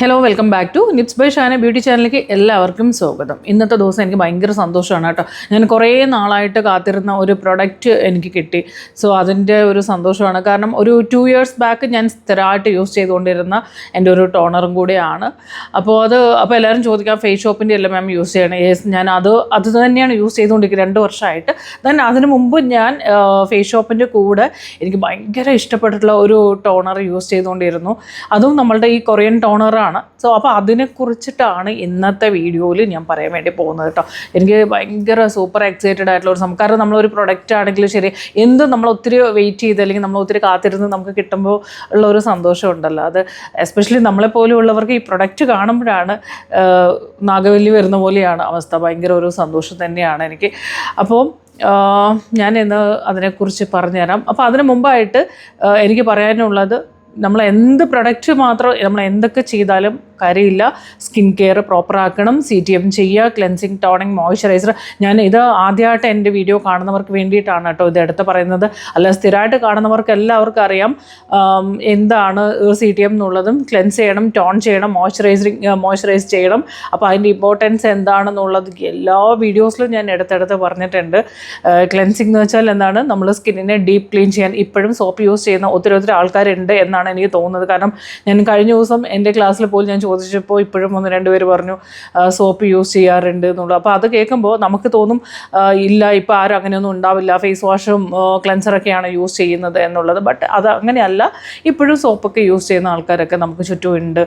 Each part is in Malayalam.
Hello welcome back to Nips by Shana beauty ചാനലിലേക്ക് എല്ലാവർക്കും സ്വാഗതം. ഇന്നത്തെ ദിവസം എനിക്ക് ഭയങ്കര സന്തോഷമാണ് കേട്ടോ. ഞാൻ കുറേ നാളായിട്ട് കാത്തിരുന്ന ഒരു പ്രൊഡക്റ്റ് എനിക്ക് കിട്ടി. സോ അതിന്റെ ഒരു സന്തോഷമാണ്. കാരണം ഒരു ടു ഇയേഴ്സ് ബാക്ക് ഞാൻ സ്ഥിരമായിട്ട് യൂസ് ചെയ്തുകൊണ്ടിരുന്ന എന്റെ ഒരു ടോണറും കൂടിയാണ്. അപ്പോൾ അത് അപ്പോൾ എല്ലാവരും ചോദിക്കാം ഫേസ് ഷോപ്പിന്റെ എല്ലാം മാം യൂസ് ചെയ്യണം? യെസ് ഞാൻ അത് അത് തന്നെയാണ് യൂസ് ചെയ്തുകൊണ്ടിരിക്കുന്നത് രണ്ട് വർഷമായിട്ട്. ദെൻ അതിന് മുമ്പ് ഞാൻ ഫേസ് ഷോപ്പിന്റെ കൂടെ എനിക്ക് ഭയങ്കര ഇഷ്ടപ്പെട്ടിട്ടുള്ള ഒരു ടോണർ യൂസ് ചെയ്തുകൊണ്ടിരുന്നു. അതും നമ്മളുടെ ഈ കൊറിയൻ ടോണറാണ് സോ അപ്പോൾ അതിനെക്കുറിച്ചിട്ടാണ് ഇന്നത്തെ വീഡിയോയിൽ ഞാൻ പറയാൻ വേണ്ടി പോകുന്നത് കേട്ടോ എനിക്ക് ഭയങ്കര സൂപ്പർ എക്സൈറ്റഡ് ആയിട്ടുള്ള ഒരു സംഭവം. കാരണം നമ്മളൊരു പ്രൊഡക്റ്റ് ആണെങ്കിലും ശരി എന്ത് നമ്മൾ ഒത്തിരി വെയിറ്റ് ചെയ്ത് അല്ലെങ്കിൽ നമ്മൾ ഒത്തിരി കാത്തിരുന്ന് നമുക്ക് കിട്ടുമ്പോൾ ഉള്ള ഒരു സന്തോഷം ഉണ്ടല്ലോ. അത് എസ്പെഷ്യലി നമ്മളെപ്പോലെയുള്ളവർക്ക് ഈ പ്രൊഡക്റ്റ് കാണുമ്പോഴാണ് നാഗവല്ലി വരുന്ന പോലെയാണ് അവസ്ഥ. ഭയങ്കര ഒരു സന്തോഷം തന്നെയാണ് എനിക്ക്. അപ്പോൾ ഞാൻ ഇന്ന് അതിനെക്കുറിച്ച് പറഞ്ഞുതരാം. അപ്പോൾ അതിന് മുമ്പായിട്ട് എനിക്ക് പറയാനുള്ളത് നമ്മൾ എന്ത് പ്രൊഡക്റ്റ് മാത്രം നമ്മൾ എന്തൊക്കെ ചെയ്താലും കാര്യമില്ല. സ്കിൻ കെയർ പ്രോപ്പർ ആക്കണം സി ടി എം ചെയ്യുക ക്ലെൻസിങ് ടോണിങ് മോയ്സ്ചറൈസർ ഞാൻ ഇത് ആദ്യമായിട്ട് എന്റെ വീഡിയോ കാണുന്നവർക്ക് വേണ്ടിയിട്ടാണ് കേട്ടോ ഇത് എടുത്ത് പറയുന്നത്. അല്ല സ്ഥിരമായിട്ട് കാണുന്നവർക്ക് എല്ലാവർക്കും അറിയാം എന്താണ് സി ടി എം എന്നുള്ളതും ക്ലെൻസ് ചെയ്യണം ടോൺ ചെയ്യണം മോയ്സ്ചറൈസിങ് മോയ്സ്ചറൈസ് ചെയ്യണം. അപ്പോൾ അതിന്റെ ഇമ്പോർട്ടൻസ് എന്താണെന്നുള്ളത് എല്ലാ വീഡിയോസിലും ഞാൻ എടുത്തെടുത്ത് പറഞ്ഞിട്ടുണ്ട്. ക്ലെൻസിങ് എന്ന് വെച്ചാൽ എന്താണ്? നമ്മൾ സ്കിന്നിനെ ഡീപ്പ് ക്ലീൻ ചെയ്യാൻ ഇപ്പോഴും സോപ്പ് യൂസ് ചെയ്യുന്ന ഒത്തിരി ഒത്തിരി ആൾക്കാരുണ്ട് എന്നാണ് എനിക്ക് തോന്നുന്നത്. കാരണം ഞാൻ കഴിഞ്ഞ ദിവസം എന്റെ ക്ലാസ്സിൽ പോലും ഞാൻ ചോദിച്ചപ്പോൾ ഇപ്പോഴും ഒന്ന് രണ്ട് പേര് പറഞ്ഞു സോപ്പ് യൂസ് ചെയ്യാറുണ്ട് എന്നുള്ളത്. അപ്പോൾ അത് കേൾക്കുമ്പോൾ നമുക്ക് തോന്നും ഇല്ല ഇപ്പോൾ ആരും അങ്ങനെയൊന്നും ഉണ്ടാവില്ല. ഫേസ് വാഷും ക്ലെൻസറൊക്കെയാണ് യൂസ് ചെയ്യുന്നത് എന്നുള്ളത്. ബട്ട് അത് അങ്ങനെയല്ല ഇപ്പോഴും സോപ്പൊക്കെ യൂസ് ചെയ്യുന്ന ആൾക്കാരൊക്കെ നമുക്ക് ചുറ്റുമുണ്ട്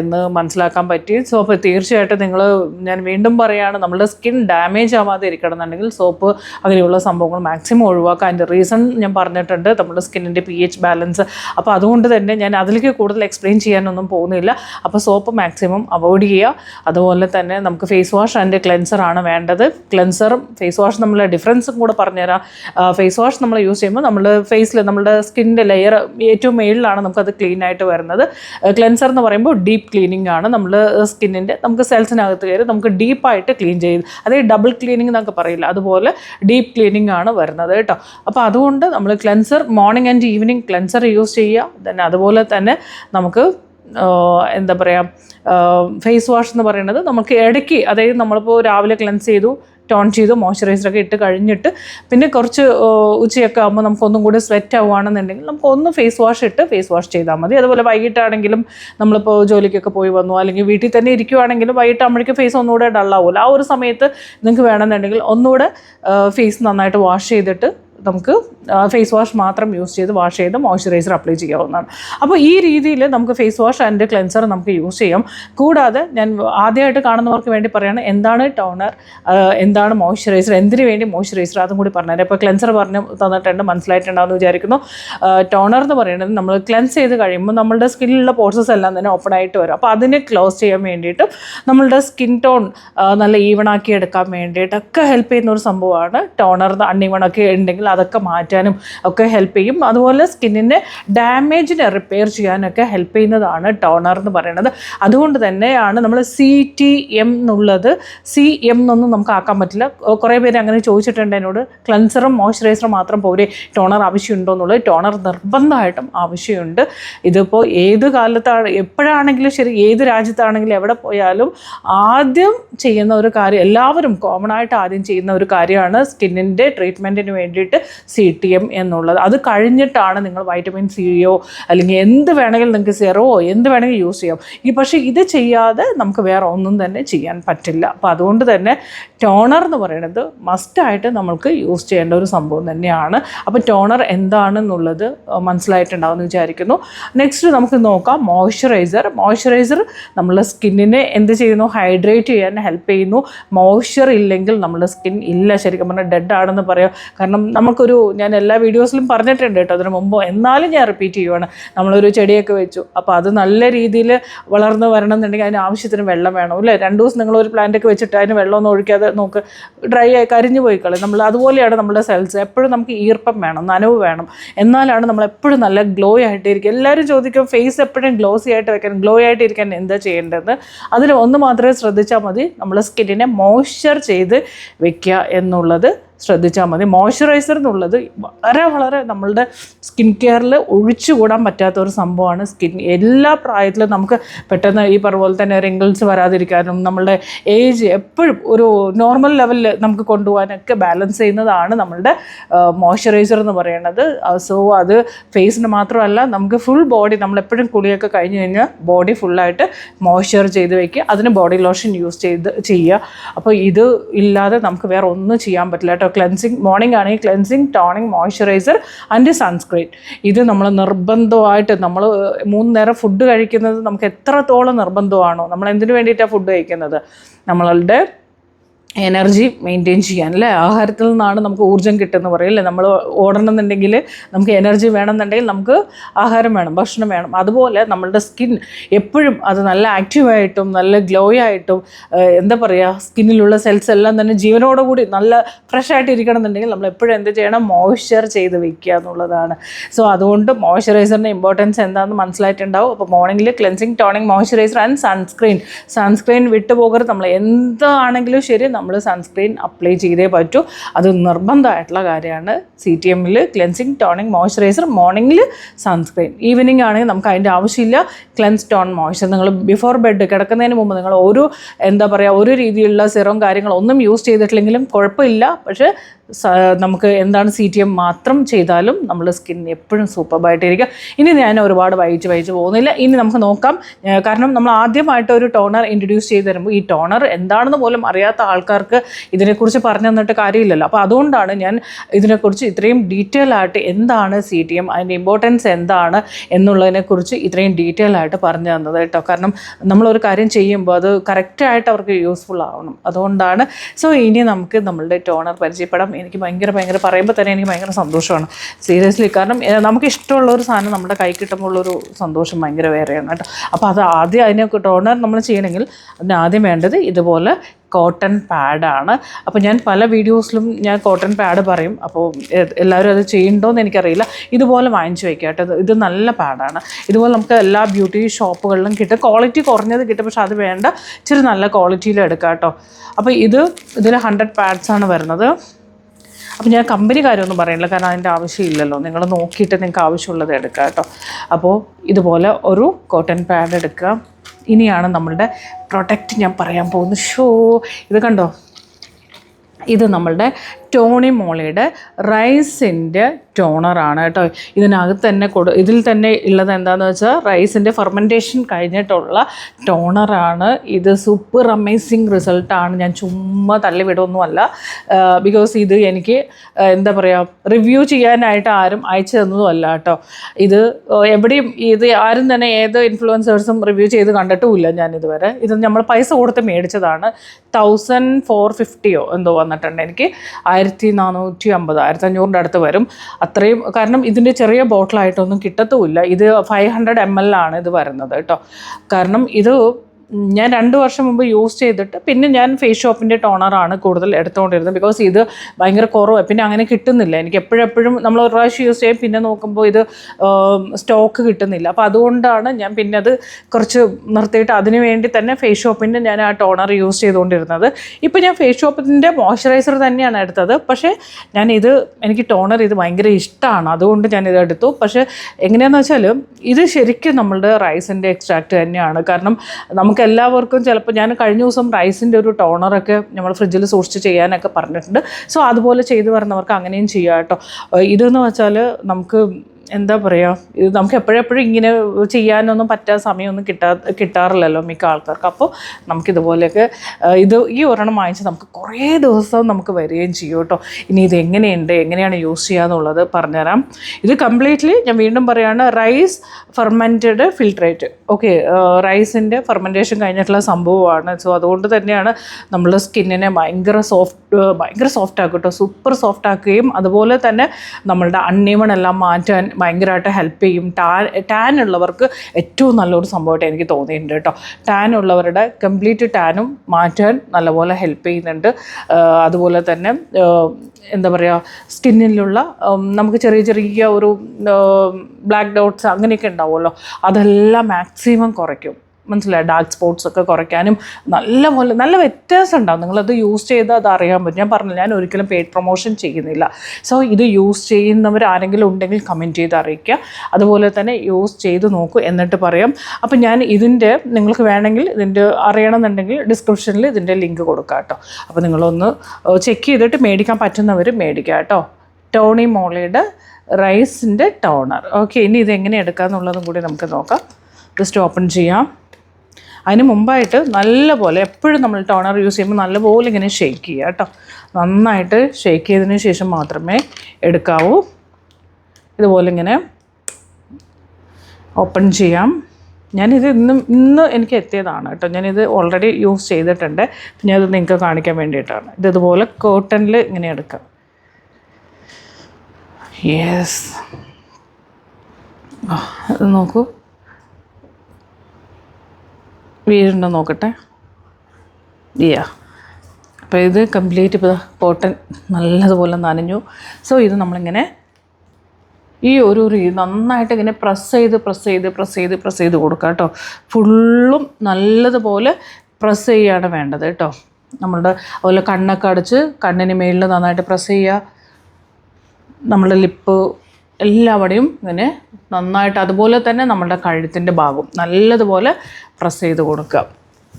എന്ന് മനസ്സിലാക്കാൻ പറ്റി. സോപ്പ് തീർച്ചയായിട്ടും നിങ്ങൾ ഞാൻ വീണ്ടും പറയുകയാണ് നമ്മുടെ സ്കിൻ ഡാമേജ് ആവാതെ ഇരിക്കണം എന്നുണ്ടെങ്കിൽ സോപ്പ് അങ്ങനെയുള്ള സംഭവങ്ങൾ മാക്സിമം ഒഴിവാക്കുക. അതിന്റെ റീസൺ ഞാൻ പറഞ്ഞിട്ടുണ്ട് നമ്മുടെ സ്കിന്നിന്റെ പി എച്ച് ബാലൻസ് അപ്പോൾ അതുകൊണ്ട് തന്നെ ഞാൻ അതിലേക്ക് കൂടുതൽ എക്സ്പ്ലെയിൻ ചെയ്യാനൊന്നും പോകുന്നില്ല. അപ്പോൾ സോപ്പ് മാക്സിമം അവോയ്ഡ് ചെയ്യുക. അതുപോലെ തന്നെ നമുക്ക് ഫേസ് വാഷ് ആൻഡ് ക്ലെൻസർ ആണ് വേണ്ടത്. ക്ലെൻസറും ഫേസ് വാഷ് നമ്മൾ ഡിഫറൻസും കൂടെ പറഞ്ഞുതരാം. ഫേസ് വാഷ് നമ്മൾ യൂസ് ചെയ്യുമ്പോൾ നമ്മൾ ഫേസിൽ നമ്മുടെ സ്കിന്നിന്റെ ലെയർ ഏറ്റവും മേളിലാണ് നമുക്കത് ക്ലീൻ ആയിട്ട് വരുന്നത്. ക്ലെൻസർ എന്ന് പറയുമ്പോൾ ഡീപ്പ് ക്ലീനിങ് ആണ്. നമ്മൾ സ്കിന്നിന്റെ നമുക്ക് സെൽസിനകത്ത് കയറി നമുക്ക് ഡീപ്പായിട്ട് ക്ലീൻ ചെയ്ത് അതേ ഡബിൾ ക്ലീനിങ് എന്നൊക്കെ പറയില്ല. അതുപോലെ ഡീപ്പ് ക്ലീനിങ് ആണ് വരുന്നത് കേട്ടോ. അപ്പോൾ അതുകൊണ്ട് നമ്മൾ cleanser morning and evening cleanser use ചെയ്യുക. Then അതുപോലെ തന്നെ നമുക്ക് എന്താ പറയുക ഫേസ് വാഷ് എന്ന് പറയുന്നത് നമുക്ക് ഇടയ്ക്ക് അതായത് നമ്മളിപ്പോൾ രാവിലെ ക്ലെൻസ് ചെയ്തു ടോൺ ചെയ്തു മോയ്സ്ചറൈസറൊക്കെ ഇട്ട് കഴിഞ്ഞിട്ട് പിന്നെ കുറച്ച് ഉച്ചയൊക്കെ ആകുമ്പോൾ നമുക്കൊന്നും കൂടി സ്വെറ്റ് ആവുകയാണെന്നുണ്ടെങ്കിൽ നമുക്ക് ഒന്ന് ഫേസ് വാഷ് ഇട്ട് ഫേസ് വാഷ് ചെയ്താൽ മതി. അതുപോലെ വൈകിട്ടാണെങ്കിലും നമ്മളിപ്പോൾ ജോലിക്കൊക്കെ പോയി വന്നു അല്ലെങ്കിൽ വീട്ടിൽ തന്നെ ഇരിക്കുവാണെങ്കിലും വൈകിട്ടാകുമ്പോഴേക്കും ഫേസ് ഒന്നുകൂടെ ഡള്ളാവുമല്ലോ ആ ഒരു സമയത്ത് നിങ്ങൾക്ക് വേണമെന്നുണ്ടെങ്കിൽ ഒന്നുകൂടെ ഫേസ് നന്നായിട്ട് വാഷ് ചെയ്തിട്ട് നമുക്ക് ഫേസ് വാഷ് മാത്രം യൂസ് ചെയ്ത് വാഷ് ചെയ്ത് മോയ്സ്ചറൈസർ അപ്ലൈ ചെയ്യാവുന്നതാണ്. അപ്പോൾ ഈ രീതിയിൽ നമുക്ക് ഫേസ് വാഷ് ആൻഡ് ക്ലെൻസർ നമുക്ക് യൂസ് ചെയ്യാം. കൂടാതെ ഞാൻ ആദ്യമായിട്ട് കാണുന്നവർക്ക് വേണ്ടി പറയുകയാണ് എന്താണ് ടോണർ എന്താണ് മോയ്സ്ചറൈസർ എന്തിനു വേണ്ടി മോയ്സ്ചറൈസർ അതും കൂടി പറഞ്ഞുതരാം. ഇപ്പോൾ ക്ലെൻസർ പറഞ്ഞ് തന്നിട്ടുണ്ട് മനസ്സിലായിട്ടുണ്ടാവുമെന്ന് വിചാരിക്കുന്നു. ടോണർ എന്ന് പറയുന്നത് നമ്മൾ ക്ലെൻസ് ചെയ്ത് കഴിയുമ്പോൾ നമ്മളുടെ സ്കിന്നിലുള്ള പോർസസ് എല്ലാം തന്നെ ഓപ്പൺ ആയിട്ട് വരും. അപ്പോൾ അതിനെ ക്ലോസ് ചെയ്യാൻ വേണ്ടിയിട്ട് നമ്മളുടെ സ്കിൻ ടോൺ നല്ല ഈവൺ ആക്കി എടുക്കാൻ വേണ്ടിയിട്ടൊക്കെ ഹെൽപ്പ് ചെയ്യുന്ന ഒരു സംഭവമാണ് ടോണർ അൺഈവൺ ഒക്കെ അതൊക്കെ മാറ്റാനും ഒക്കെ ഹെൽപ്പ് ചെയ്യും. അതുപോലെ സ്കിന്നിന്റെ ഡാമേജിനെ റിപ്പയർ ചെയ്യാനൊക്കെ ഹെൽപ്പ് ചെയ്യുന്നതാണ് ടോണർ എന്ന് പറയുന്നത്. അതുകൊണ്ട് തന്നെയാണ് നമ്മൾ സി ടി എം എന്നുള്ളത് സി എം എന്നൊന്നും നമുക്ക് ആക്കാൻ പറ്റില്ല. കുറേ പേര് അങ്ങനെ ചോദിച്ചിട്ടുണ്ട് എന്നോട് ക്ലൻസറും മോയ്സ്ചറൈസറും മാത്രം പോരെ ടോണർ ആവശ്യമുണ്ടോ എന്നുള്ളത്? ടോണർ നിർബന്ധമായിട്ടും ആവശ്യമുണ്ട്. ഇതിപ്പോൾ ഏത് കാലത്താണ് എപ്പോഴാണെങ്കിലും ശരി ഏത് രാജ്യത്താണെങ്കിലും എവിടെ പോയാലും ആദ്യം ചെയ്യുന്ന ഒരു കാര്യം എല്ലാവരും കോമൺ ആയിട്ട് ആദ്യം ചെയ്യുന്ന ഒരു കാര്യമാണ് സ്കിന്നിന്റെ ട്രീറ്റ്മെന്റിന് വേണ്ടിയിട്ട് സി ടി എം എന്നുള്ളത്. അത് കഴിഞ്ഞിട്ടാണ് നിങ്ങൾ വൈറ്റമിൻ സിയോ അല്ലെങ്കിൽ എന്ത് വേണമെങ്കിലും നിങ്ങൾക്ക് സെറോ എന്ത് വേണമെങ്കിലും യൂസ് ചെയ്യാം. ഈ പക്ഷേ ഇത് ചെയ്യാതെ നമുക്ക് വേറെ ഒന്നും തന്നെ ചെയ്യാൻ പറ്റില്ല. അപ്പോൾ അതുകൊണ്ട് തന്നെ ടോണർ എന്ന് പറയുന്നത് മസ്റ്റായിട്ട് നമ്മൾക്ക് യൂസ് ചെയ്യേണ്ട ഒരു സംഭവം തന്നെയാണ്. അപ്പോൾ ടോണർ എന്താണെന്നുള്ളത് മനസ്സിലായിട്ടുണ്ടാവുമെന്ന് വിചാരിക്കുന്നു. നെക്സ്റ്റ് നമുക്ക് നോക്കാം. മോയ്സ്ചറൈസർ മോയ്സ്ചറൈസർ നമ്മളെ സ്കിന്നിനെ എന്ത് ചെയ്യുന്നു? ഹൈഡ്രേറ്റ് ചെയ്യാൻ ഹെൽപ്പ് ചെയ്യുന്നു. മോയ്സ്ചർ ഇല്ലെങ്കിൽ നമ്മുടെ സ്കിൻ ഇല്ല. ശരിക്കും പറഞ്ഞാൽ ഡെഡ് ആണെന്ന് പറയാം. കാരണം നമുക്കൊരു ഞാൻ എല്ലാ വീഡിയോസിലും പറഞ്ഞിട്ടുണ്ട് കേട്ടോ അതിന് മുമ്പ്. എന്നാലും ഞാൻ റിപ്പീറ്റ് ചെയ്യുവാണ്. നമ്മളൊരു ചെടിയൊക്കെ വെച്ചു. അപ്പോൾ അത് നല്ല രീതിയിൽ വളർന്ന് വരണം എന്നുണ്ടെങ്കിൽ അതിന് ആവശ്യത്തിന് വെള്ളം വേണം. അല്ലേ? രണ്ട് ദിവസം നിങ്ങൾ ഒരു പ്ലാന്റ് ഒക്കെ വെച്ചിട്ട് അതിന് വെള്ളമൊന്നും ഒഴിക്കാതെ നോക്ക് ഡ്രൈ ആയി കരിഞ്ഞു പോയി കളയും നമ്മൾ അതുപോലെയാണ് നമ്മുടെ സെൽസ് എപ്പോഴും നമുക്ക് ഈർപ്പം വേണം നനവ് വേണം. എന്നാലാണ് നമ്മൾ എപ്പോഴും നല്ല ഗ്ലോ ആയിട്ടിരിക്കുക. എല്ലാവരും ചോദിക്കും ഫേസ് എപ്പോഴും ഗ്ലോസി ആയിട്ട് വെക്കാൻ ഗ്ലോ ആയിട്ടിരിക്കാൻ എന്താ ചെയ്യേണ്ടത്? അതിൽ ഒന്ന് മാത്രമേ ശ്രദ്ധിച്ചാൽ മതി. നമ്മൾ സ്കിന്നിനെ മോയ്സ്ചർ ചെയ്ത് വെക്കുക എന്നുള്ളത് ശ്രദ്ധിച്ചാൽ മതി. മോയ്സ്ചറൈസർ എന്നുള്ളത് വളരെ വളരെ നമ്മളുടെ സ്കിൻ കെയറിൽ ഒഴിച്ചുകൂടാൻ പറ്റാത്ത ഒരു സംഭവമാണ് സ്കിൻ എല്ലാ പ്രായത്തിലും നമുക്ക് പെട്ടെന്ന് ഈ പറഞ്ഞ പോലെ തന്നെ റിങ്കിൾസ് വരാതിരിക്കാനും നമ്മളുടെ ഏജ് എപ്പോഴും ഒരു നോർമൽ ലെവലിൽ നമുക്ക് കൊണ്ടുപോകാനൊക്കെ ബാലൻസ് ചെയ്യുന്നതാണ് നമ്മളുടെ മോയ്സ്ചറൈസർ എന്ന് പറയുന്നത്. സോ അത് ഫേസിന് മാത്രമല്ല നമുക്ക് ഫുൾ ബോഡി നമ്മളെപ്പോഴും കുളിയൊക്കെ കഴിഞ്ഞ് കഴിഞ്ഞാൽ ബോഡി ഫുള്ളായിട്ട് മോയ്സ്ചർ ചെയ്ത് വയ്ക്കുക അതിന് ബോഡി ലോഷൻ യൂസ് ചെയ്ത് ചെയ്യുക. അപ്പോൾ ഇത് ഇല്ലാതെ നമുക്ക് വേറെ ഒന്നും ചെയ്യാൻ പറ്റില്ല ക്ലെൻസിങ് മോർണിംഗ് ആണെങ്കിൽ cleansing toning moisturiser and sunscreen ഇത് നമ്മൾ നിർബന്ധമായിട്ട് നമ്മൾ മൂന്ന് നേരം ഫുഡ് കഴിക്കുന്നത് നമുക്ക് എത്രത്തോളം നിർബന്ധമാണോ നമ്മൾ എന്തിനു വേണ്ടിയിട്ടാണ് ഫുഡ് കഴിക്കുന്നത്? നമ്മളുടെ എനർജി മെയിന്റെയിൻ ചെയ്യാൻ അല്ലേ? ആഹാരത്തിൽ നിന്നാണ് നമുക്ക് ഊർജം കിട്ടുമെന്ന് പറയും അല്ലേ? നമ്മൾ ഓടണമെന്നുണ്ടെങ്കിൽ നമുക്ക് എനർജി വേണമെന്നുണ്ടെങ്കിൽ നമുക്ക് ആഹാരം വേണം ഭക്ഷണം വേണം. അതുപോലെ നമ്മളുടെ സ്കിൻ എപ്പോഴും അത് നല്ല ആക്റ്റീവായിട്ടും നല്ല ഗ്ലോ ആയിട്ടും എന്താ പറയുക സ്കിന്നിലുള്ള സെൽസ് എല്ലാം തന്നെ ജീവനോട് കൂടി നല്ല ഫ്രഷ് ആയിട്ട് ഇരിക്കണം എന്നുണ്ടെങ്കിൽ നമ്മൾ എപ്പോഴും എന്ത് ചെയ്യണം? മോയ്സ്ചർ ചെയ്ത് വെക്കുക എന്നുള്ളതാണ്. സോ അതുകൊണ്ട് മോയ്സ്ചറൈസറിന്റെ ഇമ്പോർട്ടൻസ് എന്താണെന്ന് മനസ്സിലായിട്ടുണ്ടാവും. അപ്പോൾ മോർണിംഗിൽ cleansing toning moisturiser and sunscreen. Sunscreen വിട്ടുപോകരുത്. നമ്മൾ എന്താണെങ്കിലും ശരി നമ്മൾ സൺസ്ക്രീൻ അപ്ലൈ ചെയ്തേ പറ്റൂ. അത് നിർബന്ധമായിട്ടുള്ള കാര്യമാണ്. സി ടി എമ്മിൽ ക്ലെൻസിങ് ടോണിങ് മോയ്സ്ചറൈസർ മോർണിംഗിൽ സൺസ്ക്രീൻ ഈവനിങ് ആണെങ്കിൽ നമുക്ക് അതിന്റെ ആവശ്യമില്ല. ക്ലെൻസ് ടോൺ മോയ്സ്ചർ നിങ്ങൾ ബിഫോർ ബെഡ് കിടക്കുന്നതിന് മുമ്പ് നിങ്ങൾ ഒരു എന്താ പറയുക ഒരു രീതിയിലുള്ള സിറം കാര്യങ്ങളൊന്നും യൂസ് ചെയ്തിട്ടില്ലെങ്കിലും കുഴപ്പമില്ല. പക്ഷേ നമുക്ക് എന്താണ് സി ടി എം മാത്രം ചെയ്താലും നമ്മുടെ സ്കിൻ എപ്പോഴും സൂപ്പർബായിട്ടിരിക്കുക ഇനി ഞാൻ ഒരുപാട് വൈകിച്ച് വൈകിച്ച് പോകുന്നില്ല. ഇനി നമുക്ക് നോക്കാം. കാരണം നമ്മൾ ആദ്യമായിട്ട് ഒരു ടോണർ ഇൻട്രൊഡ്യൂസ് ചെയ്ത് തരുമ്പോൾ ഈ ടോണർ എന്താണെന്ന് പോലും അറിയാത്ത ആൾക്കാർക്ക് ഇതിനെക്കുറിച്ച് പറഞ്ഞു തന്നിട്ട് കാര്യമില്ലല്ലോ. അപ്പോൾ അതുകൊണ്ടാണ് ഞാൻ ഇതിനെക്കുറിച്ച് ഇത്രയും ഡീറ്റെയിൽ ആയിട്ട് എന്താണ് സി ടി എം അതിന്റെ ഇമ്പോർട്ടൻസ് എന്താണ് എന്നുള്ളതിനെക്കുറിച്ച് ഇത്രയും ഡീറ്റെയിൽ ആയിട്ട് പറഞ്ഞു തന്നത് കേട്ടോ. കാരണം നമ്മളൊരു കാര്യം ചെയ്യുമ്പോൾ അത് കറക്റ്റായിട്ട് അവർക്ക് യൂസ്ഫുൾ ആവണം. അതുകൊണ്ടാണ്. സോ ഇനി നമുക്ക് നമ്മളുടെ ടോണർ പരിചയപ്പെടാം. എനിക്ക് ഭയങ്കര ഭയങ്കര പറയുമ്പോൾ തന്നെ എനിക്ക് ഭയങ്കര സന്തോഷമാണ്. സീരിയസ്ലി കാരണം നമുക്ക് ഇഷ്ടമുള്ള ഒരു സാധനം നമ്മുടെ കൈ കിട്ടുമ്പോൾ ഉള്ളൊരു സന്തോഷം ഭയങ്കര വേറെയാണ് കേട്ടോ. അപ്പോൾ അത് ആദ്യം അതിനെ ടോണർ നമ്മൾ ചെയ്യണമെങ്കിൽ അതിന് ആദ്യം വേണ്ടത് ഇതുപോലെ കോട്ടൺ പാഡാണ് അപ്പോൾ ഞാൻ പല വീഡിയോസിലും ഞാൻ കോട്ടൺ പാഡ് പറയും. അപ്പോൾ എല്ലാവരും അത് ചെയ്യണ്ടോയെന്ന് എനിക്കറിയില്ല. ഇതുപോലെ വാങ്ങിച്ചു വയ്ക്കുക കേട്ടോ. ഇത് നല്ല പാഡാണ് ഇതുപോലെ നമുക്ക് എല്ലാ ബ്യൂട്ടി ഷോപ്പുകളിലും കിട്ടും. ക്വാളിറ്റി കുറഞ്ഞത് കിട്ടും. പക്ഷെ അത് വേണ്ട. ഇച്ചിരി നല്ല ക്വാളിറ്റിയിൽ എടുക്കാം കേട്ടോ. അപ്പോൾ ഇത് ഇതിൽ ഹൺഡ്രഡ് പാഡ്സാണ് വരുന്നത്. അപ്പോൾ ഞാൻ കമ്പനി കാര്യമൊന്നും പറയുന്നില്ല കാരണം അതിന്റെ ആവശ്യമില്ലല്ലോ. നിങ്ങൾ നോക്കിയിട്ട് നിങ്ങൾക്ക് ആവശ്യമുള്ളത് എടുക്കുക കേട്ടോ. അപ്പോൾ ഇതുപോലെ ഒരു കോട്ടൺ പാഡ് എടുക്കുക ഇനിയാണ് നമ്മളുടെ പ്രൊഡക്റ്റ് ഞാൻ പറയാൻ പോകുന്നത്. ഷോ ഇത് കണ്ടോ? ഇത് നമ്മളുടെ ടോണി മോളിയുടെ റൈസിന്റെ ടോണറാണ് കേട്ടോ. ഇതിനകത്ത് തന്നെ കൊടു ഇതിൽ തന്നെ ഉള്ളത് എന്താണെന്ന് വെച്ചാൽ റൈസിന്റെ ഫെർമെന്റേഷൻ കഴിഞ്ഞിട്ടുള്ള ടോണറാണ് ഇത് സൂപ്പർ അമേസിങ് റിസൾട്ടാണ് ഞാൻ ചുമ്മാ തള്ളിവിടൊന്നുമല്ല ബിക്കോസ് ഇത് എനിക്ക് എന്താ പറയുക റിവ്യൂ ചെയ്യാനായിട്ട് ആരും അയച്ചു തന്നതുമല്ല കേട്ടോ. ഇത് എവിടെയും ഇത് ആരും തന്നെ ഏത് ഇൻഫ്ലുവൻസേഴ്സും റിവ്യൂ ചെയ്ത് കണ്ടിട്ടുമില്ല ഞാൻ ഇതുവരെ ഇത് നമ്മൾ പൈസ കൊടുത്ത് മേടിച്ചതാണ്. തൗസൻഡ് ഫോർ ഫിഫ്റ്റിയോ എന്തോ വന്നിട്ടുണ്ട് എനിക്ക്. ആയിരത്തി നാനൂറ്റി അമ്പത് ആയിരത്തി അഞ്ഞൂറിന്റെ അടുത്ത് വരും. അത്രയും കാരണം ഇതിന്റെ ചെറിയ ബോട്ടിലായിട്ടൊന്നും കിട്ടത്തുമില്ല. ഇത് ഫൈവ് ഹൺഡ്രഡ് എം എൽ ആണ് ഇത് വരുന്നത് കേട്ടോ. കാരണം ഇത് ഞാൻ രണ്ട് വർഷം മുമ്പ് യൂസ് ചെയ്തിട്ട് പിന്നെ ഞാൻ ഫേസ് ഷോപ്പിന്റെ ടോണറാണ് കൂടുതൽ എടുത്തുകൊണ്ടിരുന്നത് ബിക്കോസ് ഇത് ഭയങ്കര കുറവ്. പിന്നെ അങ്ങനെ കിട്ടുന്നില്ല. എനിക്ക് എപ്പോഴെപ്പോഴും നമ്മൾ ഒരു പ്രാവശ്യം യൂസ് ചെയ്യും പിന്നെ നോക്കുമ്പോൾ ഇത് സ്റ്റോക്ക് കിട്ടുന്നില്ല. അപ്പോൾ അതുകൊണ്ടാണ് ഞാൻ പിന്നെ അത് കുറച്ച് നിർത്തിയിട്ട് അതിന് വേണ്ടി തന്നെ ഫേസ് ഷോപ്പിന്റെ ഞാൻ ആ ടോണർ യൂസ് ചെയ്തുകൊണ്ടിരുന്നത്. ഇപ്പോൾ ഞാൻ ഫേസ് ഷോപ്പിന്റെ മോയ്സ്ചറൈസർ തന്നെയാണ് എടുത്തത്. പക്ഷേ ഞാൻ ഇത് എനിക്ക് ടോണർ ഇത് ഭയങ്കര ഇഷ്ടമാണ് അതുകൊണ്ട് ഞാൻ ഇത് എടുത്തു. പക്ഷേ എങ്ങനെയാണെന്ന് വെച്ചാൽ ഇത് ശരിക്കും നമ്മളുടെ റൈസിന്റെ എക്സ്ട്രാക്റ്റ് തന്നെയാണ്. കാരണം നമുക്ക് എല്ലാവർക്കും ചിലപ്പോൾ ഞാൻ കഴിഞ്ഞ ദിവസം റൈസിന്റെ ഒരു ടോണറൊക്കെ നമ്മൾ ഫ്രിഡ്ജിൽ സൂക്ഷിച്ച് ചെയ്യാനൊക്കെ പറഞ്ഞിട്ടുണ്ട്. സോ അതുപോലെ ചെയ്തു വരുന്നവർക്ക് അങ്ങനെയും ചെയ്യാം കേട്ടോ. ഇതെന്ന് വെച്ചാൽ നമുക്ക് എന്താ പറയുക ഇത് നമുക്ക് എപ്പോഴെപ്പോഴും ഇങ്ങനെ ചെയ്യാനൊന്നും പറ്റാത്ത സമയമൊന്നും കിട്ടാ കിട്ടാറില്ലല്ലോ മിക്ക ആൾക്കാർക്ക്. അപ്പോൾ നമുക്കിതുപോലെയൊക്കെ ഇത് ഈ ഒരെണ്ണം വാങ്ങിച്ച് നമുക്ക് കുറേ ദിവസം നമുക്ക് വരികയും ചെയ്യും കേട്ടോ. ഇനി ഇത് എങ്ങനെയുണ്ട് എങ്ങനെയാണ് യൂസ് ചെയ്യുക എന്നുള്ളത് പറഞ്ഞുതരാം. ഇത് കംപ്ലീറ്റ്ലി ഞാൻ വീണ്ടും പറയുകയാണ് റൈസ് ഫെർമെന്റഡ് ഫിൽട്രേറ്റ്. ഓക്കെ റൈസിന്റെ ഫെർമെന്റേഷൻ കഴിഞ്ഞിട്ടുള്ള സംഭവമാണ്. സോ അതുകൊണ്ട് തന്നെയാണ് നമ്മൾ സ്കിന്നിനെ ഭയങ്കര സോഫ്റ്റ് ഭയങ്കര സോഫ്റ്റ് ആക്കും കേട്ടോ സൂപ്പർ സോഫ്റ്റ് ആക്കുകയും അതുപോലെ തന്നെ നമ്മളുടെ അണ്ണീവൺ എല്ലാം മാറ്റാൻ ഭയങ്കരമായിട്ട് ഹെൽപ്പ് ചെയ്യും. ടാൻ ടാൻ ഉള്ളവർക്ക് ഏറ്റവും നല്ലൊരു സംഭവമായിട്ട് എനിക്ക് തോന്നിയിട്ടുണ്ട് കേട്ടോ ടാൻ ഉള്ളവരുടെ കംപ്ലീറ്റ് ടാനും മാറ്റാൻ നല്ലപോലെ ഹെൽപ്പ് ചെയ്യുന്നുണ്ട്. അതുപോലെ തന്നെ എന്താ പറയുക സ്കിന്നിലുള്ള നമുക്ക് ചെറിയ ചെറിയ ഒരു ബ്ലാക്ക് ഡോട്ട്സ് അങ്ങനെയൊക്കെ ഉണ്ടാവുമല്ലോ. അതെല്ലാം മാക്സിമം കുറയ്ക്കും. മനസ്സിലായി. ഡാർക്ക് സ്പോട്ട്സ് ഒക്കെ കുറയ്ക്കാനും നല്ല പോലെ നല്ല വ്യത്യാസം ഉണ്ടാവും. നിങ്ങളത് യൂസ് ചെയ്താൽ അത് അറിയാൻ പറ്റും. ഞാൻ പറഞ്ഞില്ല ഞാൻ ഒരിക്കലും പെയ്ഡ് പ്രൊമോഷൻ ചെയ്യുന്നില്ല. സോ ഇത് യൂസ് ചെയ്യുന്നവർ ആരെങ്കിലും ഉണ്ടെങ്കിൽ കമന്റ് ചെയ്ത് അറിയിക്കുക. അതുപോലെ തന്നെ യൂസ് ചെയ്ത് നോക്കൂ എന്നിട്ട് പറയാം. അപ്പം ഞാൻ ഇതിന്റെ നിങ്ങൾക്ക് വേണമെങ്കിൽ ഇതിന്റെ അറിയണമെന്നുണ്ടെങ്കിൽ ഡിസ്ക്രിപ്ഷനിൽ ഇതിന്റെ ലിങ്ക് കൊടുക്കാം കേട്ടോ. അപ്പോൾ നിങ്ങളൊന്ന് ചെക്ക് ചെയ്തിട്ട് മേടിക്കാൻ പറ്റുന്നവർ മേടിക്കുക കേട്ടോ. ടോണി മോളിയുടെ റൈസിന്റെ ടോണർ ഓക്കെ ഇനി ഇത് എങ്ങനെ എടുക്കാമെന്നുള്ളതും കൂടി നമുക്ക് നോക്കാം. ജസ്റ്റ് ഓപ്പൺ ചെയ്യാം. അതിന് മുമ്പായിട്ട് നല്ലപോലെ എപ്പോഴും നമ്മൾ ടോണർ യൂസ് ചെയ്യുമ്പോൾ നല്ലപോലെ ഇങ്ങനെ ഷേക്ക് ചെയ്യുക കേട്ടോ. നന്നായിട്ട് ഷേക്ക് ചെയ്തതിന് ശേഷം മാത്രമേ എടുക്കാവൂ. ഇതുപോലെ ഇങ്ങനെ ഓപ്പൺ ചെയ്യാം. ഞാനിത് ഇന്നും ഇന്ന് എനിക്ക് എത്തിയതാണ് കേട്ടോ. ഞാനിത് ഓൾറെഡി യൂസ് ചെയ്തിട്ടുണ്ട്. പിന്നെ അത് നിങ്ങൾക്ക് കാണിക്കാൻ വേണ്ടിയിട്ടാണ്. ഇത് ഇതുപോലെ കോട്ടണിൽ ഇങ്ങനെ എടുക്കാം. യെസ് നോക്കൂ. വീഴുണ്ടോ നോക്കട്ടെ. ഇയാ അപ്പോൾ ഇത് കംപ്ലീറ്റ് ഇപ്പോൾ കോട്ടൺ നല്ലതുപോലെ നനഞ്ഞു. സോ ഇത് നമ്മളിങ്ങനെ ഈ ഒരു നന്നായിട്ട് ഇങ്ങനെ പ്രസ് ചെയ്ത് പ്രസ് ചെയ്ത് പ്രസ് ചെയ്ത് പ്രസ് ചെയ്ത് കൊടുക്കുക കേട്ടോ ഫുള്ളും നല്ലതുപോലെ പ്രസ് ചെയ്യുകയാണ് വേണ്ടത് കേട്ടോ നമ്മളുടെ അതുപോലെ കണ്ണൊക്കെ അടച്ച് കണ്ണിന് മേളിൽ നന്നായിട്ട് പ്രസ് ചെയ്യുക നമ്മളുടെ ലിപ്പ് എല്ലാവിടെയും ഇങ്ങനെ നന്നായിട്ട് അതുപോലെ തന്നെ നമ്മുടെ കഴുത്തിന്റെ ഭാഗം നല്ലതുപോലെ പ്രസ് ചെയ്ത് കൊടുക്കുക.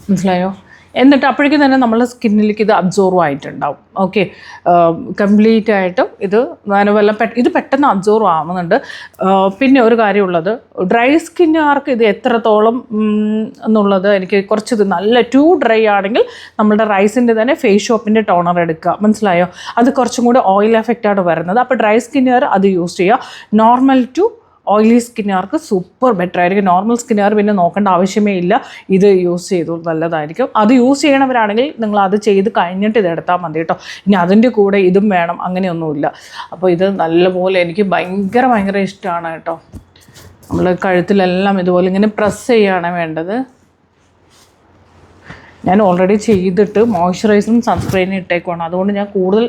മനസ്സിലായോ? എന്നിട്ട് അപ്പോഴേക്കും തന്നെ നമ്മളെ സ്കിന്നിലേക്ക് ഇത് അബ്സോർവ് ആയിട്ടുണ്ടാവും. ഓക്കെ കംപ്ലീറ്റ് ആയിട്ടും ഇത് നനവെല്ലാം ഇത് പെട്ടെന്ന് അബ്സോർവ് ആവുന്നുണ്ട്. പിന്നെ ഒരു കാര്യമുള്ളത് ഡ്രൈ സ്കിന്നുകാർക്ക് ഇത് എത്രത്തോളം എന്നുള്ളത് എനിക്ക് കുറച്ച് ഇത് നല്ല ടു ഡ്രൈ ആണെങ്കിൽ നമ്മുടെ റൈസിന്റെ തന്നെ ഫേസ് ഷോപ്പിന്റെ ടോണർ എടുക്കുക. മനസ്സിലായോ? അത് കുറച്ചും കൂടി ഓയിൽ എഫക്റ്റാണ് വരുന്നത്. അപ്പോൾ ഡ്രൈ സ്കിന്നുകാർ അത് യൂസ് ചെയ്യുക. നോർമൽ ടു ഓയിലി സ്കിന്നുകാർക്ക് സൂപ്പർ ബെറ്റർ ആയിരിക്കും. നോർമൽ സ്കിന്നുകാർ പിന്നെ നോക്കേണ്ട ആവശ്യമേ ഇല്ല. ഇത് യൂസ് ചെയ്തു നല്ലതായിരിക്കും. അത് യൂസ് ചെയ്യണവരാണെങ്കിൽ നിങ്ങൾ അത് ചെയ്ത് കഴിഞ്ഞിട്ട് ഇത് എടുത്താൽ മതി കേട്ടോ. ഇനി അതിന്റെ കൂടെ ഇതും വേണം. അങ്ങനെയൊന്നുമില്ല. അപ്പോൾ ഇത് നല്ലപോലെ എനിക്ക് ഭയങ്കര ഭയങ്കര ഇഷ്ടമാണ് കേട്ടോ. നമ്മൾ കഴുത്തിലെല്ലാം ഇതുപോലെ ഇങ്ങനെ പ്രസ് ചെയ്യുകയാണ് വേണ്ടത്. ഞാൻ ഓൾറെഡി ചെയ്തിട്ട് മോയ്സ്ചറൈസറും സൺസ്ക്രീനും ഇട്ടേക്കുവാണ്. അതുകൊണ്ട് ഞാൻ കൂടുതൽ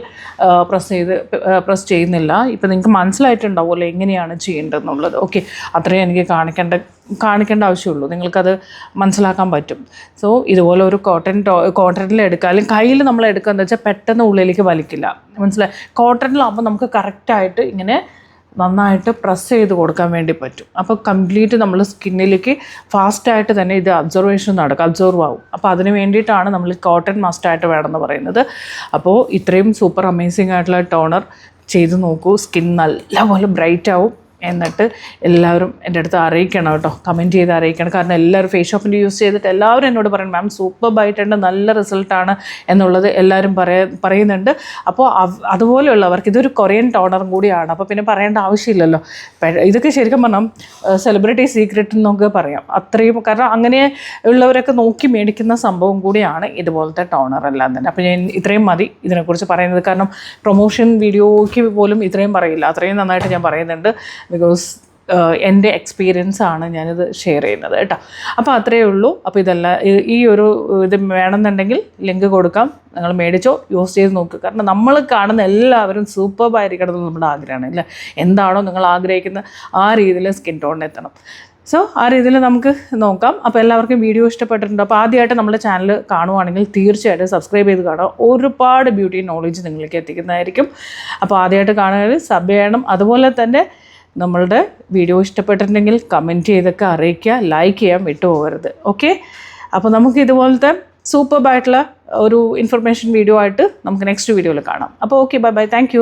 പ്രസ് ചെയ്ത് പ്രസ് ചെയ്യുന്നില്ല. ഇപ്പം നിങ്ങൾക്ക് മനസ്സിലായിട്ടുണ്ടാവുമല്ലോ എങ്ങനെയാണ് ചെയ്യേണ്ടതെന്നുള്ളത്. ഓക്കെ അത്രയും എനിക്ക് കാണിക്കേണ്ട കാണിക്കേണ്ട ആവശ്യമുള്ളൂ. നിങ്ങൾക്കത് മനസ്സിലാക്കാൻ പറ്റും. സോ ഇതുപോലെ ഒരു കോട്ടൺ കോട്ടണിൽ എടുക്കുക. അല്ലെങ്കിൽ കയ്യിൽ നമ്മൾ എടുക്കുക എന്ന് വെച്ചാൽ പെട്ടെന്ന് ഉള്ളിലേക്ക് വലിക്കില്ല. മനസ്സിലായി കോട്ടണിലാകുമ്പോൾ നമുക്ക് കറക്റ്റായിട്ട് ഇങ്ങനെ നന്നായിട്ട് പ്രസ് ചെയ്ത് കൊടുക്കാൻ വേണ്ടി പറ്റും. അപ്പോൾ കംപ്ലീറ്റ് നമ്മൾ സ്കിന്നിലേക്ക് ഫാസ്റ്റായിട്ട് തന്നെ ഇത് അബ്സർവേഷൻ നടക്കും അബ്സോർവ് ആവും. അപ്പോൾ അതിന് വേണ്ടിയിട്ടാണ് നമ്മൾ കോട്ടൺ മസ്റ്റായിട്ട് വേണമെന്ന് പറയുന്നത്. അപ്പോൾ ഇത്രയും സൂപ്പർ അമേസിംഗ് ആയിട്ടുള്ള ടോണർ ചെയ്ത് നോക്കൂ. സ്കിൻ നല്ലപോലെ ബ്രൈറ്റ് ആവും. എന്നിട്ട് എല്ലാവരും എന്റെ അടുത്ത് അറിയിക്കണം കേട്ടോ. കമന്റ് ചെയ്ത് അറിയിക്കണം. കാരണം എല്ലാവരും ഫേസ് ഷോപ്പിന്റെ യൂസ് ചെയ്തിട്ട് എല്ലാവരും എന്നോട് പറയണം മാം സൂപ്പർ ആയിട്ടുണ്ട് നല്ല റിസൾട്ടാണ് എന്നുള്ളത് എല്ലാവരും പറയ പറയുന്നുണ്ട്. അപ്പോൾ അതുപോലെയുള്ളവർക്ക് ഇതൊരു കൊറിയൻ ടോണറും കൂടിയാണ്. അപ്പോൾ പിന്നെ പറയേണ്ട ആവശ്യമില്ലല്ലോ. ഇതൊക്കെ ശരിക്കും പറഞ്ഞാൽ സെലിബ്രിറ്റി സീക്രട്ട് എന്നൊക്കെ പറയാം. അത്രയും കാരണം അങ്ങനെ ഉള്ളവരൊക്കെ നോക്കി മേടിക്കുന്ന സംഭവം കൂടിയാണ് ഇതുപോലത്തെ ടോണർ എല്ലാം തന്നെ. അപ്പോൾ ഞാൻ ഇത്രയും മതി ഇതിനെക്കുറിച്ച് പറയുന്നത്. കാരണം പ്രൊമോഷൻ വീഡിയോയ്ക്ക് പോലും ഇത്രയും പറയില്ല. അത്രയും നന്നായിട്ട് ഞാൻ പറയുന്നുണ്ട്. ബിക്കോസ് എന്റെ എക്സ്പീരിയൻസ് ആണ് ഞാനിത് ഷെയർ ചെയ്യുന്നത് കേട്ടോ. അപ്പോൾ അത്രയേ ഉള്ളൂ. അപ്പോൾ ഇതെല്ലാം ഈ- ഒരു ഇത് വേണമെന്നുണ്ടെങ്കിൽ ലിങ്ക് കൊടുക്കാം. നിങ്ങൾ മേടിച്ചോ യൂസ് ചെയ്ത് നോക്കുക കാരണം നമ്മൾ കാണുന്ന എല്ലാവരും സൂപ്പർബായിരിക്കണം എന്ന് നമ്മുടെ ആഗ്രഹമാണ് അല്ലേ? എന്താണോ നിങ്ങൾ ആഗ്രഹിക്കുന്ന ആ രീതിയിൽ സ്കിൻ ടോൺ എത്തണം. സോ ആ രീതിയിൽ നമുക്ക് നോക്കാം. അപ്പോൾ എല്ലാവർക്കും വീഡിയോ ഇഷ്ടപ്പെട്ടിട്ടുണ്ട്. അപ്പോൾ ആദ്യമായിട്ട് നമ്മുടെ ചാനൽ കാണുവാണെങ്കിൽ തീർച്ചയായിട്ടും സബ്സ്ക്രൈബ് ചെയ്ത് കാണുക. ഒരുപാട് ബ്യൂട്ടി നോളജ് നിങ്ങളിലേക്ക് എത്തിക്കുന്നതായിരിക്കും. അപ്പോൾ ആദ്യമായിട്ട് കാണുകയാണെങ്കിൽ സബ് ചെയ്യണം. അതുപോലെ തന്നെ നമ്മളുടെ വീഡിയോ ഇഷ്ടപ്പെട്ടിട്ടുണ്ടെങ്കിൽ കമന്റ് ചെയ്തൊക്കെ അറിയിക്കുക ലൈക്ക് ചെയ്യാൻ വിട്ടുപോകരുത്. ഓക്കെ അപ്പോൾ നമുക്ക് ഇതുപോലത്തെ സൂപ്പർബായിട്ടുള്ള ഒരു ഇൻഫർമേഷൻ വീഡിയോ ആയിട്ട് നമുക്ക് നെക്സ്റ്റ് വീഡിയോയിൽ കാണാം. അപ്പോൾ ഓക്കെ ബൈ ബൈ താങ്ക്